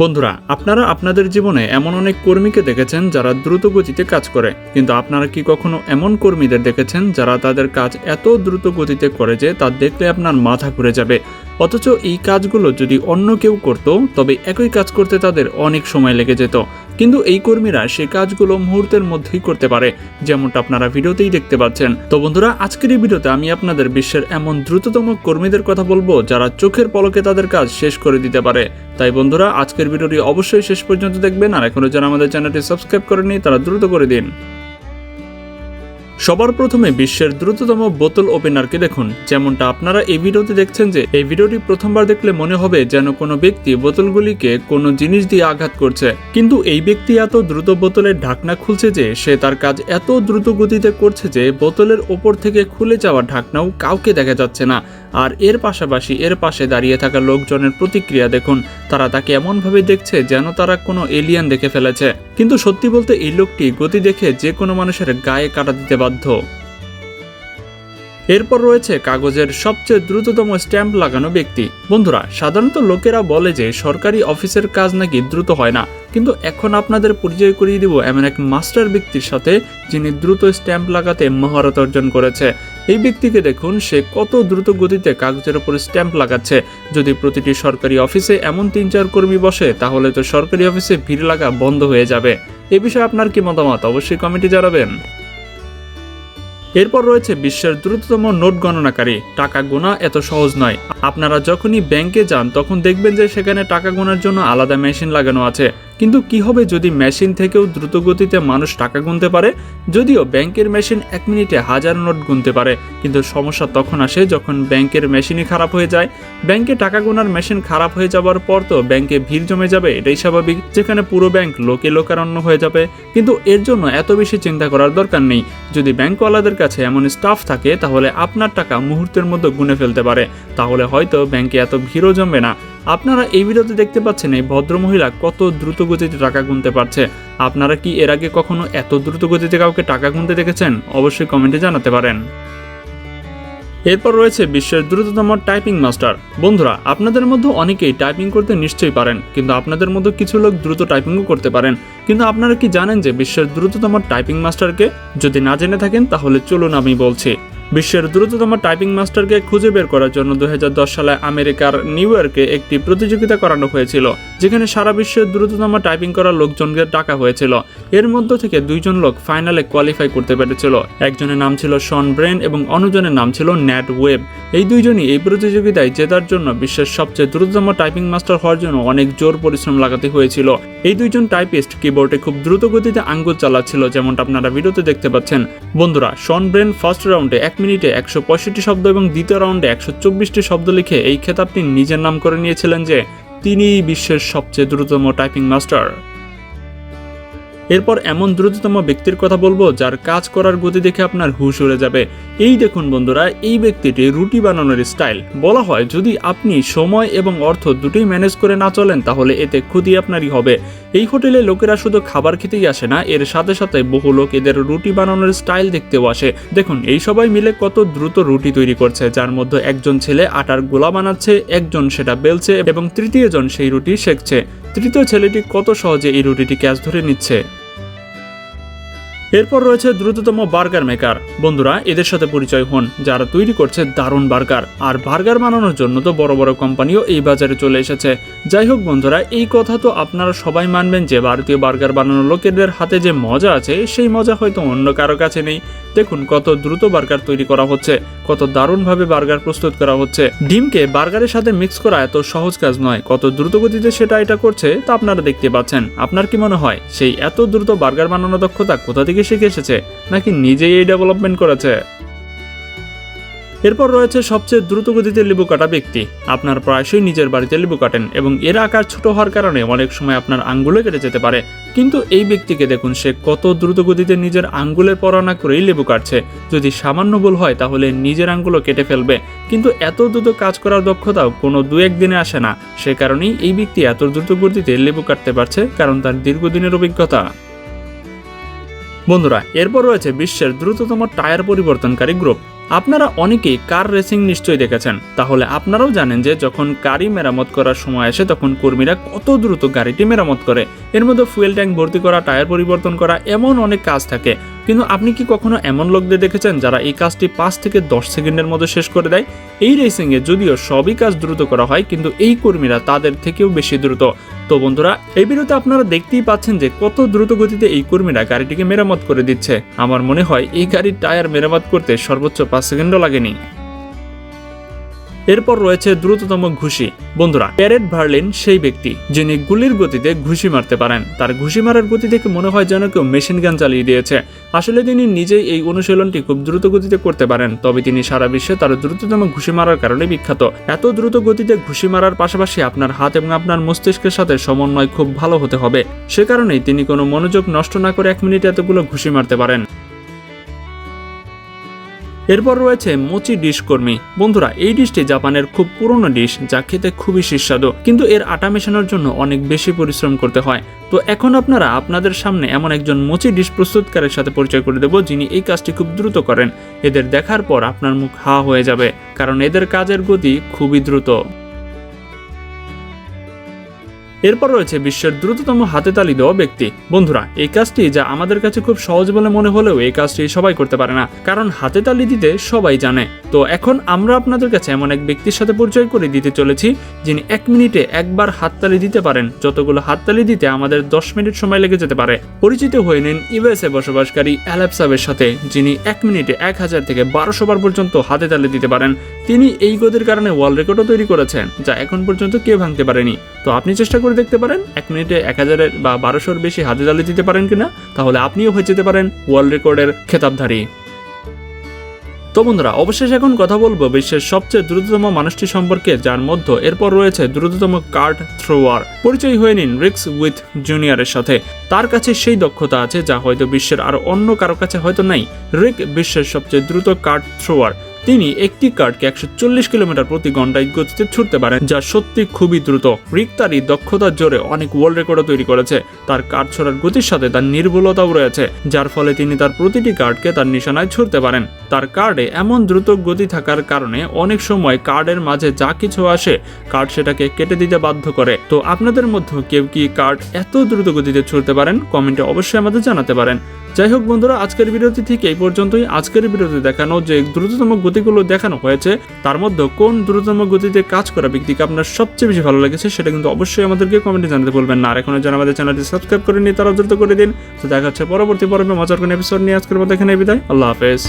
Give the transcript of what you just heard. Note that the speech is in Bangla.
বন্ধুরা, আপনারা আপনাদের জীবনে এমন অনেক কর্মীকে দেখেছেন যারা দ্রুত গতিতে কাজ করে। কিন্তু আপনারা কি কখনো এমন কর্মীদের দেখেছেন যারা তাদের কাজ এত দ্রুত গতিতে করে যে তা দেখলে আপনার মাথা ঘুরে যাবে? অথচ এই কাজগুলো যদি অন্য কেউ করত, তবে একই কাজ করতে তাদের অনেক সময় লেগে যেত। কিন্তু এই কর্মীরা সে কাজগুলো মুহূর্তের মধ্যেই করতে পারে, যেমনটা আপনারা ভিডিওতেই দেখতে পাচ্ছেন। তো বন্ধুরা, আজকের এই ভিডিওতে আমি আপনাদের বিশ্বের এমন দ্রুততম কর্মীদের কথা বলব যারা চোখের পলকে তাদের কাজ শেষ করে দিতে পারে। তাই বন্ধুরা, আজকের ভিডিওটি অবশ্যই শেষ পর্যন্ত দেখবেন, আর এখনও যারা আমাদের চ্যানেলটি সাবস্ক্রাইব করেনি তারা দ্রুত করে দিন। সবার প্রথমে বিশ্বের দ্রুততম বোতল ওপেনারকে দেখুন। যেমনটা আপনারা এই ভিডিওতে দেখছেন যে, এই ভিডিওটি প্রথমবার দেখলে মনে হবে যেন কোনো ব্যক্তি বোতলগুলিকে কোনো জিনিস দিয়ে আঘাত করছে। কিন্তু এই ব্যক্তি এত দ্রুত বোতলের ঢাকনা খুলছে যে, সে তার কাজ এত দ্রুত গতিতে করছে যে, বোতলের ওপর থেকে খুলে যাওয়া ঢাকনাও কাউকে দেখা যাচ্ছে না। আর এর পাশাপাশি এর পাশে দাঁড়িয়ে থাকা লোকজনের প্রতিক্রিয়া দেখুন। তারা তাকে এমনভাবে দেখছে যেন তারা কোনো এলিয়ান দেখে ফেলেছে। কিন্তু সত্যি বলতে এই লোকটি গতি দেখে যে কোনো মানুষের গায়ে কাটা দিতে বাধ্য। এরপর রয়েছে কাগজের সবচেয়ে দ্রুততম স্ট্যাম্প লাগানো ব্যক্তি। বন্ধুরা, সাধারণত লোকেরা বলে যে সরকারি অফিসের কাজ নাকি দ্রুত হয় না। কিন্তু এখন আপনাদের পরিচয় করিয়ে দিব এমন এক মাস্টার ব্যক্তির সাথে যিনি দ্রুত স্ট্যাম্প লাগাতে মহারত অর্জন করেছে। এই ব্যক্তিকে দেখুন, সে কত দ্রুত গতিতে কাগজের উপর স্ট্যাম্প লাগাচ্ছে। যদি প্রতিটি সরকারি অফিসে এমন তিন চার কর্মী বসে, তাহলে তো সরকারি অফিসে ভিড় লাগা বন্ধ হয়ে যাবে। এ বিষয়ে আপনার কি মতামত? অবশ্যই কমেন্টে জানাবেন। এরপর রয়েছে বিশ্বের দ্রুততম নোট গণনাকারী। টাকা গোনা এত সহজ নয়। আপনারা যখনই ব্যাংকে যান, তখন দেখবেন যে সেখানে টাকা গোনার জন্য আলাদা মেশিন লাগানো আছে। কিন্তু কি হবে যদি মেশিন থেকেও দ্রুত গতিতে মানুষ টাকা গুনতে পারে? যদিও ব্যাংকের মেশিন এক মিনিটে হাজার নোট গুনতে পারে, কিন্তু সমস্যা তখন আসে যখন ব্যাংকের মেশিনই খারাপ হয়ে যায়। ব্যাংকে টাকা গোনার মেশিন খারাপ হয়ে যাওয়ার পর তো ব্যাংকে ভিড় জমে যাবে, এটাই স্বাভাবিক, যেখানে পুরো ব্যাংক লোকে লোকারণ্য হয়ে যাবে। কিন্তু এর জন্য এত বেশি চিন্তা করার দরকার নেই। যদি ব্যাংকওয়ালাদের কাছে এমন স্টাফ থাকে, তাহলে আপনার টাকা মুহূর্তের মধ্যে গুনে ফেলতে পারে। তাহলে হয়তো ব্যাংকে এত ভিড়ও জমবে না। আপনারা এই ভিডিওতে দেখতে পাচ্ছেন এই ভদ্রমহিলা কত দ্রুত গতিতে টাকা গুনতে পারছে। আপনারা কি এর আগে কখনো এত দ্রুত গতিতে কাউকে টাকা গুনতে দেখেছেন? অবশ্যই কমেন্টে জানাতে পারেন। এরপর রয়েছে বিশ্বের দ্রুততম টাইপিং মাস্টার। বন্ধুরা, আপনাদের মধ্যে অনেকেই টাইপিং করতে নিশ্চয়ই পারেন, কিন্তু আপনাদের মধ্যে কিছু লোক দ্রুত টাইপিংও করতে পারেন। কিন্তু আপনারা কি জানেন যে বিশ্বের দ্রুততম টাইপিং মাস্টারকে? যদি না জেনে থাকেন, তাহলে চলুন আমি বলছি। বিশ্বের দ্রুততম টাইপিং মাস্টারকে খুঁজে বের করার জন্য দুই হাজার দশ সালে আমেরিকার নিউ ইয়র্কে একটি প্রতিযোগিতা করানো হয়েছিল, যেখানে সারা বিশ্বের দ্রুততম টাইপিং করা লোকজনকে ডাকা হয়েছিল। এর মধ্য থেকে দুইজন লোক ফাইনালে কোয়ালিফাই করতে পেরেছিল। একজনের নাম ছিল শন ব্রেন এবং অন্যজনের নাম ছিল ন্যাট ওয়েব এই দুইজনই এই প্রতিযোগিতায় জেতার জন্য বিশ্বের সবচেয়ে দ্রুততম টাইপিং মাস্টার হওয়ার জন্য অনেক জোর পরিশ্রম লাগাতে হয়েছিল। এই দুইজন টাইপিস্ট কিবোর্ডে খুব দ্রুত গতিতে আঙ্গুল চালাচ্ছিল, যেমনটা আপনারা ভিডিওতে দেখতে পাচ্ছেন। বন্ধুরা শন ব্রেন ফার্স্ট রাউন্ডে এক মিনিটে একশো পঁয়ষট্টি শব্দ এবং দ্বিতীয় রাউন্ডে একশো চব্বিশটি শব্দ লিখে এই খেতাবটি নিজের নাম করে নিয়েছিলেন যে তিনি বিশ্বের সবচেয়ে দ্রুততম টাইপিং মাস্টার এরপর এমন দ্রুততম ব্যক্তির কথা বলব যার কাজ করার গতি দেখে আপনার হুশ উড়ে যাবে। এই দেখুন বন্ধুরা, এই ব্যক্তিটি রুটি বানানোর স্টাইল। বলা হয়, যদি আপনি সময় এবং অর্থ দুটোই ম্যানেজ করে না চলেন, তাহলে এতে ক্ষতি আপনারই হবে। এই হোটেলে লোকেরা শুধু খাবার খেতেই আসে না, এর সাথে সাথে বহু লোক এদের রুটি বানানোর স্টাইল দেখতেও আসে। দেখুন, এই সবাই মিলে কত দ্রুত রুটি তৈরি করছে, যার মধ্যে একজন ছেলে আটার গোলা বানাচ্ছে, একজন সেটা বেলছে এবং তৃতীয় জন সেই রুটি শেখছে। তৃতীয় ছেলেটি কত সহজে এই রুটিটি ক্যাচ ধরে নিচ্ছে? এরপর রয়েছে দ্রুততম বার্গার মেকার। বন্ধুরা, এদের সাথে পরিচয় হন, যারা তৈরি করছে দারুণ বার্গার। আর বার্গার বানানোর জন্য তো বড় বড় কোম্পানিও এই বাজারে চলে এসেছে। যাই হোক বন্ধুরা, এই কথা তো আপনারা সবাই মানবেন যে, ভারতীয় বার্গার বানানোর লোকেদের হাতে যে মজা আছে, সেই মজা হয়তো অন্য কারও কাছে নেই। দেখুন কত দ্রুত বার্গার তৈরি করা হচ্ছে, কত দারুণভাবে বার্গার প্রস্তুত করা হচ্ছে। ডিমকে বার্গারের সাথে মিক্স করা এত সহজ কাজ নয়, কত দ্রুত গতিতে সেটা এটা করছে তা আপনারা দেখতে পাচ্ছেন। আপনার কি মনে হয়, সেই এত দ্রুত বার্গার বানানো দক্ষতা কোথা থেকে শিখে এসেছে, নাকি নিজেই এই ডেভেলপমেন্ট করেছে? এরপর রয়েছে সবচেয়ে দ্রুত গতিতে লেবু কাটা ব্যক্তি। আপনার প্রায়শই নিজের বাড়িতে লেবু কাটেন এবং এর আকার ছোট হওয়ার কারণে অনেক সময় আপনার আঙ্গুলে কেটে যেতে পারে। কিন্তু এই ব্যক্তিকে দেখুন, সে কত দ্রুত গতিতে নিজের আঙ্গুলের পড়ানা করেই লেবু কাটছে। যদি সামান্য ভুল হয়, তাহলে নিজের আঙ্গুলও কেটে ফেলবে। কিন্তু এত দ্রুত কাজ করার দক্ষতাও কোনো দু একদিনে আসে না। সে কারণেই এই ব্যক্তি এত দ্রুত গতিতে লেবু কাটতে পারছে, কারণ তার দীর্ঘদিনের অভিজ্ঞতা। বন্ধুরা, এরপর রয়েছে বিশ্বের দ্রুততম টায়ার পরিবর্তনকারী গ্রুপ। আপনারা অনেকেই কার রেসিং নিশ্চয়ই দেখেছেন। তাহলে আপনারাও জানেন যে যখন গাড়ি মেরামত করার সময় আসে, তখন কর্মীরা কত দ্রুত গাড়িটি মেরামত করে। এর মধ্যে ফুয়েল ট্যাঙ্ক ভর্তি করা টায়ার পরিবর্তন করা, এমন অনেক কাজ থাকে। কিন্তু আপনি কি কখনো এমন লোকদের দেখেছেন যারা এই কাজটি পাঁচ থেকে দশ সেকেন্ডের মধ্যে শেষ করে দেয়? এই রেসিংয়ে যদিও সবই কাজ দ্রুত করা হয়, কিন্তু এই কর্মীরা তাদের থেকেও বেশি দ্রুত। তো বন্ধুরা, এই বিরুদ্ধে আপনারা দেখতেই পাচ্ছেন যে কত দ্রুত গতিতে এই কর্মীরা গাড়িটিকে মেরামত করে দিচ্ছে। আমার মনে হয় এই গাড়ির টায়ার মেরামত করতে সর্বোচ্চ পাঁচ সেকেন্ডও লাগেনি। এরপর রয়েছে দ্রুততম ঘুষি। বন্ধুরা প্যারেড ভার্লিন সেই ব্যক্তি যিনি গুলির গতিতে ঘুষি মারতে পারেন। তার ঘুষি মারার গতি দেখে মনে হয় যেন কেউ মেশিন গান চালিয়ে দিয়েছে। আসলে তিনি নিজেই এই অনুশীলনটি খুব দ্রুত গতিতে করতে পারেন, তবে তিনি সারা বিশ্বে তার দ্রুততম ঘুষি মারার কারণে বিখ্যাত। এত দ্রুত গতিতে ঘুষি মারার পাশাপাশি আপনার হাত এবং আপনার মস্তিষ্কের সাথে সমন্বয় খুব ভালো হতে হবে। সে কারণেই তিনি কোনো মনোযোগ নষ্ট না করে এক মিনিটে এতগুলো ঘুষি মারতে পারেন। এরপর রয়েছে মোচি ডিশ কর্মী। বন্ধুরা, এই ডিশটি জাপানের খুব পুরনো ডিশ যা খেতে খুবই সুস্বাদু, কিন্তু এর আটা মেশানোর জন্য অনেক বেশি পরিশ্রম করতে হয়। তো এখন আপনারা আপনাদের সামনে এমন একজন মোচি ডিশ প্রস্তুতকারের সাথে পরিচয় করে দেব, যিনি এই কাজটি খুব দ্রুত করেন। এদের দেখার পর আপনার মুখ হা হয়ে যাবে, কারণ এদের কাজের গতি খুবই দ্রুত। এরপর রয়েছে বিশ্বের দ্রুততম হাতে তালি দেওয়া ব্যক্তি। বন্ধুরা, এই কাজটি যা আমাদের কাছে খুব সহজ বলে মনে হলেও এই কাজটি সবাই করতে পারে না, কারণ হাতে তালি দিতে সবাই জানে। তো এখন আমরা আপনাদের কাছে এমন এক ব্যক্তির সাথে পরিচয় করে দিতে চলেছি, যিনি এক মিনিটে একবার হাততালি দিতে পারেন। যতগুলো হাততালি দিতে আমাদের দশ মিনিট সময় লেগে যেতে পারে। পরিচিত হয়ে নিন ইউএসএ বসবাসকারী অ্যালাপসাবের সাথে, যিনি এক মিনিটে এক হাজার থেকে বারোশো বার পর্যন্ত হাতে তালি দিতে পারেন। তিনি এই গতির কারণে ওয়ার্ল্ড রেকর্ডও তৈরি করেছেন, যা এখন পর্যন্ত কেউ ভাঙতে পারেনি। তো আপনি চেষ্টা করে দেখতে পারেন। এক মিনিটে এক হাজারের বা বারোশোর বেশি হাতে তালি দিতে পারেন কিনা, তাহলে আপনিও হয়ে যেতে পারেন ওয়ার্ল্ড রেকর্ডের খেতাবধারী। তো বন্ধুরা, অবশেষে এখন কথা বলব বিশ্বের সবচেয়ে দ্রুততম মানুষটি সম্পর্কে, যার মধ্যে এরপর রয়েছে দ্রুততম কার্ড থ্রোয়ার। পরিচয় হয়ে নিন রিক্স উইথ জুনিয়রের সাথে। তার কাছে সেই দক্ষতা আছে যা হয়তো বিশ্বের আর অন্য কারও কাছে হয়তো নাই। রিক বিশ্বের সবচেয়ে দ্রুত কার্ড থ্রোয়ার। তিনি একটি কার্ডকে একশো চল্লিশ কিলোমিটার প্রতি ঘন্টায় গতিতে ছুটতে পারেন, যা সত্যি খুবই দ্রুত। রিক তার এই দক্ষতার জোরে অনেক ওয়ার্ল্ড রেকর্ডও তৈরি করেছে। তার কার্ড ছোড়ার গতির সাথে তার নির্ভুলতাও রয়েছে, যার ফলে তিনি তার প্রতিটি কার্ডকে তার নিশানায় ছুড়তে পারেন। তার কার্ডে এমন দ্রুত গতি থাকার কারণে অনেক সময় কার্ডের মাঝে যা কিছু আসে, কার্ড সেটাকে কেটে দিতে বাধ্য করে। তো আপনাদের মধ্যে কেউ কি কার্ড এত দ্রুত গতিতে ছুড়তে পারেন? কমেন্টে অবশ্যই আমাদের জানাতে পারেন। যাই হোক বন্ধুরা, আজকের বিরতি থেকে এই পর্যন্তই। আজকের বিরতি দেখানো যে দ্রুততম গতিগুলো দেখানো হয়েছে, তার মধ্যে কোন দ্রুততম গতিতে কাজ করা ব্যক্তিকে আপনার সবচেয়ে বেশি ভালো লেগেছে সেটা কিন্তু অবশ্যই আমাদেরকে কমেন্টে জানাতে বলবেন না। আর এখনও যারা আমাদের চ্যানেলটি সাবস্ক্রাইব করে নিয়ে তারা দ্রুত করে দিন। তো দেখা হচ্ছে পরবর্তী পর্বে মজার কোন এপিসোড নিয়ে আজকের মতো এখানে বিদায়। আল্লাহ হাফেজ।